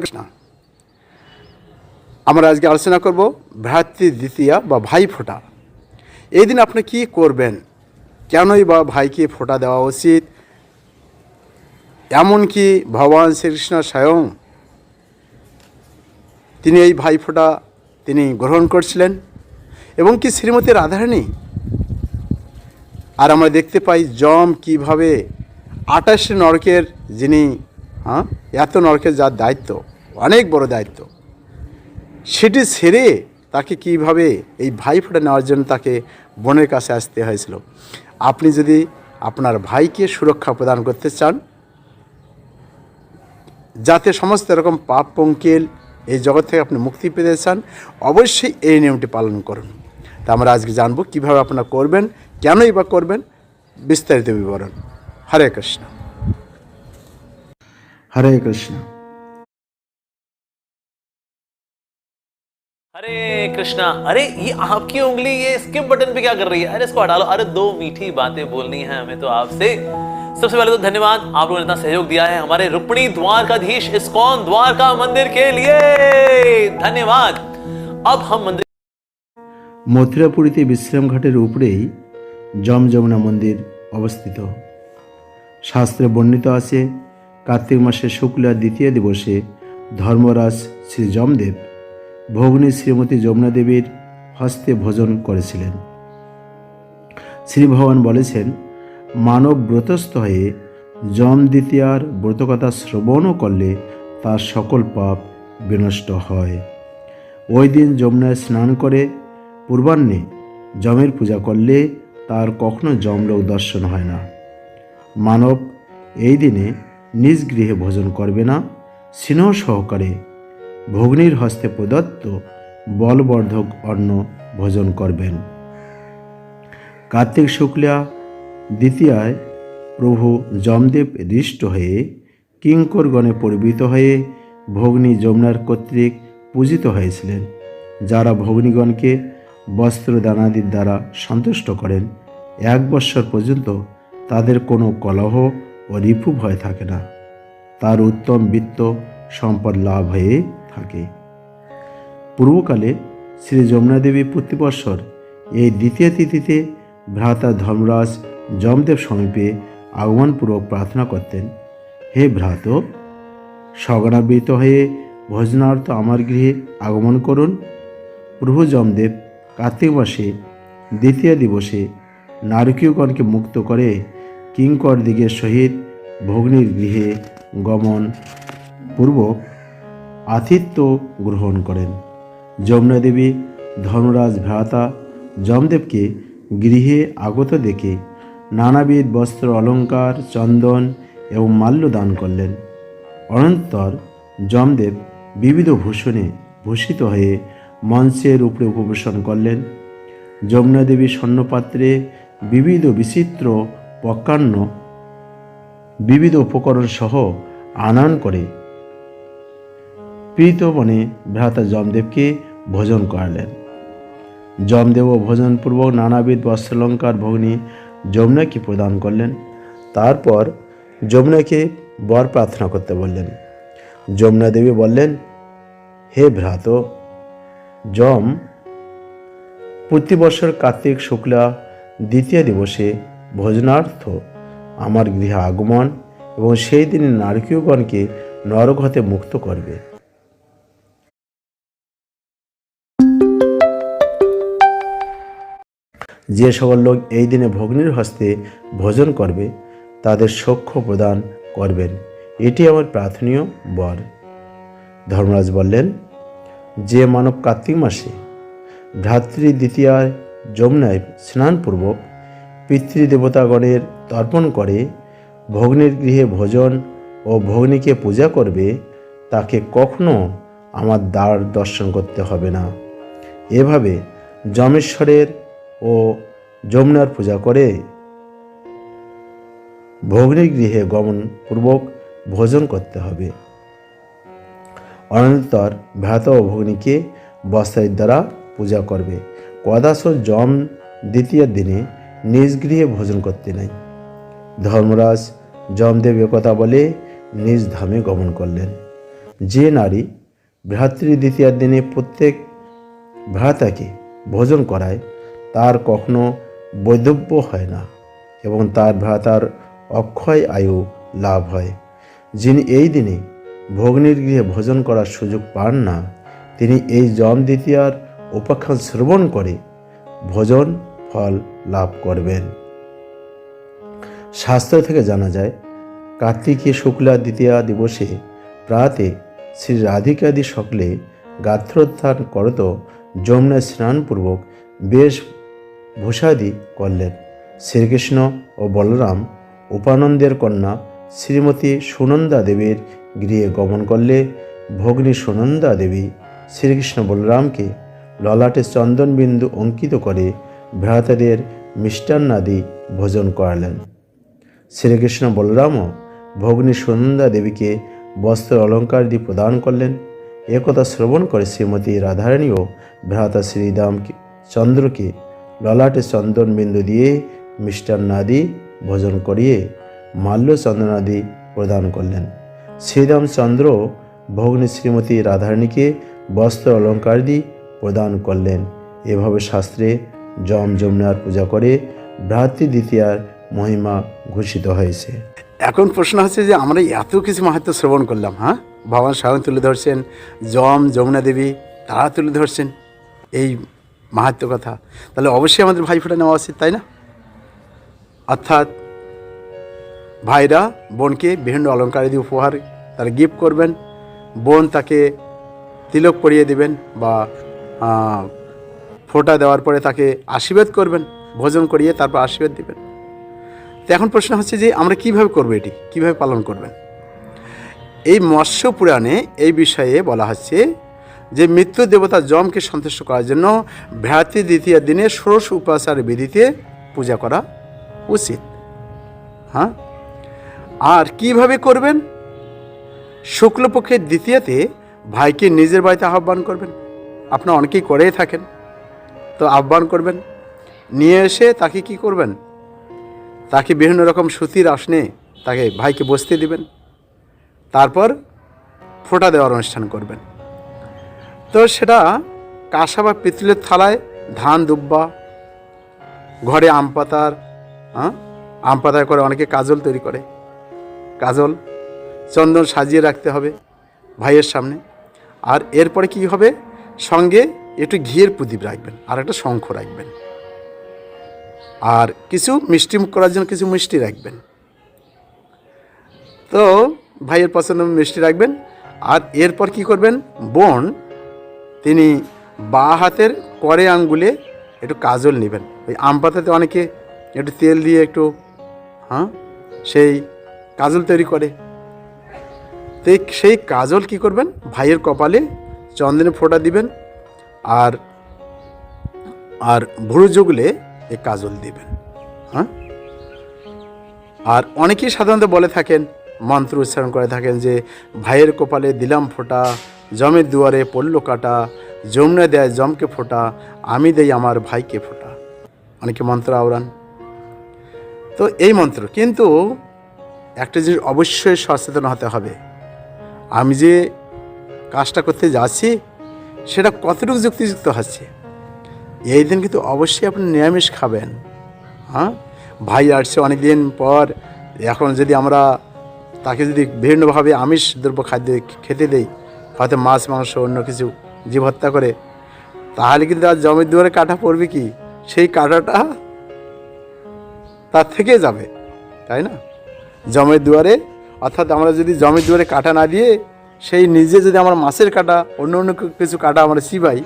কৃষ্ণ। আমরা আজকে আলোচনা করব ভ্রাতৃ দ্বিতীয়া বা ভাই ফোঁটা। এই দিন আপনি কি করবেন? কেনই বা ভাইকে ফোঁটা দেওয়া উচিত? এমনকি ভগবান শ্রীকৃষ্ণ স্বয়ং তিনি এই ভাই ফোঁটা তিনি গ্রহণ করছিলেন। এবং কি শ্রীমতী রাধারানী? আর আমরা দেখতে পাই যম কীভাবে আঠাশে নরকের যিনি হ্যাঁ এত নরকের যার দায়িত্ব। অনেক বড় দায়িত্ব। সেটি ছেড়ে তাকে কীভাবে এই ভাই ফোঁটা নেওয়ার জন্য তাকে বোনের কাছে আসতে হয়েছিল। আপনি যদি আপনার ভাইকে সুরক্ষা প্রদান করতে চান, যাতে সমস্ত রকম পাপ, পঙ্কিল এই জগৎ থেকে আপনি মুক্তি পেতে চান, অবশ্যই এই নিয়মটি পালন করুন। তা আমরা আজকে জানব কীভাবে আপনারা করবেন, কেনই বা করবেন, বিস্তারিত বিবরণ। হরে কৃষ্ণ। হরে কৃষ্ণ। हरे कृष्णा अरे ये आपकी उंगली ये स्किप बटन पे क्या कर रही है अरे इसको हटा लो अरे दो मीठी बातें बोलनी है हमें तो आपसे सबसे पहले तो धन्यवाद आप लोगों ने इतना सहयोग दिया है हमारे रुक्मणी द्वारकाधीश इस्कॉन द्वारका मंदिर के लिए धन्यवाद अब हम मंदिर মথুরাপুরীতে বিশ্রামঘাটের উপরেই জমযমুনা মন্দির অবস্থিত শাস্ত্রে বর্ণিত আছে কার্তিক মাসের শুক্লা দ্বিতীয় দিবসে ধর্মরাজ শ্রী যমদেব ভগ্নী শ্রীমতী যমুনা দেবীর হস্তে ভোজন করেছিলেন। শ্রী ভগবান বলেছেন, মানব ব্রতস্থ হয়ে যম দ্বিতীয়ার ব্রতকথা শ্রবণও করলে তার সকল পাপ বিনষ্ট হয়। ওই দিন যমুনায় স্নান করে পূর্বাহ্নে যমের পূজা করলে তার কখনো যমলোক দর্শন হয় না। মানব এই দিনে নিজ গৃহে ভোজন করবে না, স্নেহ সহকারে ভগ্নীর হস্তে প্রদত্ত বলবর্ধক অন্ন ভোজন করবেন। কার্তিক শুক্লা দ্বিতীয়ায় প্রভু যমদেব হৃষ্ট হয়ে কিঙ্করগণে পরিবৃত হয়ে ভগ্নী যমুনার কর্তৃক পূজিত হয়েছিলেন, যারা ভগ্নীগণকে বস্ত্র দানাদির দ্বারা সন্তুষ্ট করেন। এক বৎসর পর্যন্ত তাদের কোনো কলহ ও রিপু ভয় থাকে না। তার উত্তম বিত্ত সম্পদ লাভ হয়ে থাকে। পূর্বকালে শ্রী যমুনা দেবী প্রতি এই দ্বিতীয় তিথিতে ভ্রাতা ধর্মরাজ যমদেব সমীপে আগমনপূর্বক প্রার্থনা করতেন, হে ভ্রাত সগনাবৃত হয়ে ভোজনার্থ আমার গৃহে আগমন করুন। প্রভু যমদেব কার্তিক মাসে দ্বিতীয় দিবসে নারকীয়গণকে মুক্ত করে কিঙ্কর দিগের সহিত ভগ্নির গৃহে গমন পূর্বক আতিথ্য গ্রহণ করেন। যমুনা দেবী ধর্মরাজ ভ্রাতা, যমদেবকে গৃহে আগত দেখে নানাবিধ বস্ত্র অলঙ্কার, চন্দন এবং মাল্য দান করলেন। অনন্তর যমদেব বিবিধ ভূষণে ভূষিত হয়ে মঞ্চের উপরে উপবেশন করলেন। যমুনা দেবী স্বর্ণপাত্রে বিবিধ বিচিত্র পক্কান্ন, বিবিধ উপকরণ সহ আনয়ন করে প্রীত মনে ভ্রাতা যমদেবকে ভোজন করালেন। যমদেব ভোজনপূর্বক নানাবিধ বস্ত্রালঙ্কার ভগ্নী যমুনাকে প্রদান করলেন। তারপর যমুনাকে বর প্রার্থনা করতে বললেন। যমুনা দেবী বললেন, হে ভ্রাত, যম প্রতি বছর কার্তিক শুক্লা দ্বিতীয় দিবসে ভোজনার্থ আমার গৃহে আগমন এবং সেই দিনে নারকীয়গণকে নরক হতে মুক্ত করবে। যে সকল লোক এই দিনে ভগ্নীর হস্তে ভোজন করবে, তাদের সখ্য প্রদান করবেন। এটি আমার প্রার্থনীয় বর। ধর্মরাজ বললেন, যে মানব কার্তিক মাসে ভ্রাতৃ দ্বিতীয়ায় যমুনায় স্নানপূর্বক পিতৃদেবতাগণের তর্পণ করে ভগ্নীর গৃহে ভোজন ও ভগ্নীকে পূজা করবে, তাকে কখনো আমার দ্বার দর্শন করতে হবে না। এভাবে যমেশ্বরের ও যমুনার পূজা করে। ভগ্নী গৃহে গমন পূর্বক ভোজন করতে হবে। অনন্তর ভ্রাত ও ভগ্নীকে বস্ত্রের দ্বারা পূজা করবে। কদাস যম দ্বিতীয় দিনে নিজ গৃহে ভোজন করতে নাই ধর্মরাজ যমদেব কথা বলে নিজ ধামে গমন করলেন। যে নারী ভ্রাতৃ দ্বিতীয়ার দিনে প্রত্যেক ভ্রাতাকে ভোজন করায় তার কখনো বৈধব্য হয় না এবং তার ভ্রাতার অক্ষয় আয়ু লাভ হয়। যিনি এই দিনে ভগ্নির গৃহে ভোজন করার সুযোগ পান না, তিনি এই জম দ্বিতীয়ার উপাখ্যান শ্রবণ করে ভোজন ফল লাভ করবেন। শাস্ত্র থেকে জানা যায় কার্তিকী শুক্লা দ্বিতীয়া দিবসে প্রাতে শ্রী রাধিকাদি সকলে গাত্রোত্থান করত, যমুনায় স্নানপূর্বক বেশ ভূষাদি করলেন। শ্রীকৃষ্ণ ও বলরাম উপানন্দের কন্যা শ্রীমতী সুনন্দা দেবীর গৃহে গমন করলে ভগ্নী সুনন্দা দেবী শ্রীকৃষ্ণ বলরামকে ললাটে চন্দনবিন্দু অঙ্কিত করে ভ্রাতাদের মিষ্টান্নাদি ভোজন করালেন। শ্রীকৃষ্ণ বলরামও ভগ্নী সুনন্দা দেবীকে বস্ত্র অলঙ্কার দিয়ে প্রদান করলেন। একথা শ্রবণ করে শ্রীমতী রাধারানীও ভ্রাতা শ্রীরাম চন্দ্রকে ললাটে চন্দন বিন্দু দিয়ে মিষ্টান্নাদি ভোজন করিয়ে মাল্য চন্দনাদি প্রদান করলেন। শ্রীরামচন্দ্র ভগ্নী শ্রীমতী রাধারানীকে বস্ত্র অলঙ্কার দিয়ে প্রদান করলেন। এভাবে শাস্ত্রে যম যমুনার পূজা করে ভ্রাতৃ দ্বিতীয়ার মহিমা ঘোষিত হয়েছে। এখন প্রশ্ন হচ্ছে যে আমরা এত কিছু মাহাত্ম শ্রবণ করলাম হ্যাঁ? ভগবান স্বয়ং তুলে ধরছেন যম যমুনা দেবী তারা তুলে ধরছেন। এই মাহাত্ম কথা। তাহলে অবশ্যই আমাদের ভাইফোঁটা নেওয়া উচিত, তাই না? অর্থাৎ ভাইরা বোনকে বিভিন্ন অলঙ্কার দিয়ে উপহার তারা গিফট করবেন। বোন তাকে তিলক পরিয়ে দিবেন বা ফোঁটা দেওয়ার পরে তাকে আশীর্বাদ করবেন, ভোজন করিয়ে তারপর আশীর্বাদ দিবেন। তো এখন প্রশ্ন হচ্ছে যে আমরা কীভাবে করব এটি? কীভাবে পালন করবেন? এই মৎস্য পুরাণে এই বিষয়ে বলা হচ্ছে যে মৃত্যু দেবতা যমকে সন্তুষ্ট করার জন্য ভ্রাতৃ দ্বিতীয় দিনে ষোড়শ উপাচার বিধিতে পূজা করা উচিত। হ্যাঁ? আর কীভাবে করবেন? শুক্লপক্ষের দ্বিতীয়তে ভাইকে নিজের বাড়িতে আহ্বান করবেন। আপনারা অনেকেই করেই থাকেন। তো আহ্বান করবেন। নিয়ে এসে তাকে কি করবেন? তাকে বিভিন্ন রকম সুতির আসনে তাকে ভাইকে বসতে দিবেন। তারপর ফোঁটা দেওয়ার অনুষ্ঠান করবেন। তো সেটা কাঁসা বা পিতলের থালায়, ধান, দুব্বা, ঘরে আম পাতার হ্যাঁ আম পাতায় করে অনেকে কাজল তৈরি করে। কাজল চন্দন সাজিয়ে রাখতে হবে ভাইয়ের সামনে। আর এরপরে কি হবে? সঙ্গে একটু ঘিয়ের প্রদীপ রাখবেন, আর একটা শঙ্খ রাখবেন। আর কিছু মিষ্টি করার জন্য কিছু মিষ্টি রাখবেন। তো ভাইয়ের পছন্দ মিষ্টি রাখবেন। আর এরপর কি করবেন? বোন তিনি বা হাতের করে আঙ্গুলে একটু কাজল নেবেন। ওই আম পাতাতে অনেকে একটু তেল দিয়ে একটু হ্যাঁ সেই কাজল তৈরি করে। তো সেই কাজল কি করবেন? ভাইয়ের কপালে চন্দনে ফোঁটা দিবেন আর আর ভুরু জুগলে এই কাজল দিবেন হ্যাঁ? আর অনেকেই সাধারণত বলে থাকেন, মন্ত্র উচ্চারণ করে থাকেন যে, ভাইয়ের কপালে দিলাম ফোঁটা জমের দুয়ারে পড়ল কাটা যমুনা দেয় জমকে ফোটা, আমি দেই আমার ভাইকে ফোটা। অনেকে মন্ত্র আওড়ান। তো এই মন্ত্র, কিন্তু একটা জিনিস অবশ্যই সচেতন হতে হবে। আমি যে কাজটা করতে যাচ্ছি, সেটা কতটুকু যুক্তিযুক্ত হচ্ছে? এই দিন কিন্তু অবশ্যই আপনি নিরামিষ খাবেন। হ্যাঁ? ভাই আসছে অনেক দিন পর, এখন যদি আমরা তাকে যদি বিভিন্নভাবে আমিষ দ্রব্য খাদ্য খেতে দেই হয়তো মাছ, মাংস, অন্য কিছু জীব হত্যা করে, তাহলে কিন্তু আর জমির দুয়ারে কাটা পড়বে কি? সেই কাটাটা তার থেকে যাবে, তাই না? জমের দুয়ারে, অর্থাৎ আমরা যদি জমির দুয়ারে কাটা না দিয়ে সেই নিজে যদি আমার মাছের কাটা, অন্য অন্য কিছু কাটা আমরা চিবাই,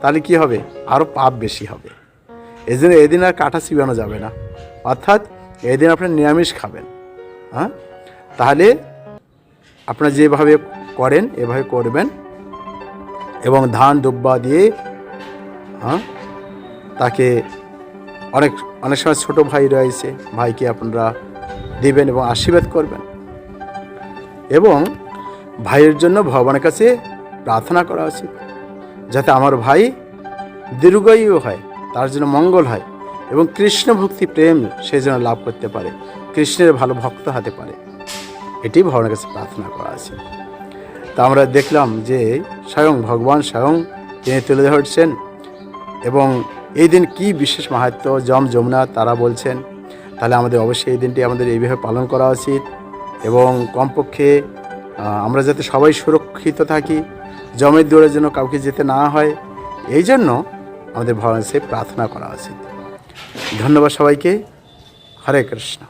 তাহলে কি হবে? আরও পাপ বেশি হবে। এই জন্য এদিন আর কাটা চিবানো যাবে না। অর্থাৎ এদিন আপনি নিরামিষ খাবেন হ্যাঁ? তাহলে আপনার যেভাবে করেন, এভাবে করবেন। এবং ধান দুব্বা দিয়ে হ্যাঁ তাকে অনেক অনেক সময় ছোটো ভাই রয়েছে, ভাইকে আপনারা দেবেন এবং আশীর্বাদ করবেন। এবং ভাইয়ের জন্য ভগবানের কাছে প্রার্থনা করা উচিত, যাতে আমার ভাই দীর্ঘায়ু হয়, তার জন্য মঙ্গল হয় এবং কৃষ্ণ ভক্তি প্রেম সে যেন লাভ করতে পারে, কৃষ্ণের ভালো ভক্ত হতে পারে। এটি ভগবানের কাছে প্রার্থনা করা আছে তা আমরা দেখলাম যে স্বয়ং ভগবান স্বয়ং তিনি তুলে ধরছেন এবং এই দিন কি বিশেষ মাহাত্ম যম যমুনা, তারা বলছেন। তাহলে আমাদের অবশ্যই এই দিনটি আমাদের এইভাবে পালন করা উচিত এবং কমপক্ষে আমরা যাতে সবাই সুরক্ষিত থাকি, জমের দৌড়ের জন্য কাউকে যেতে না হয়, এই জন্য আমাদের ভগবান সে প্রার্থনা করা উচিত। ধন্যবাদ সবাইকে। হরে কৃষ্ণ।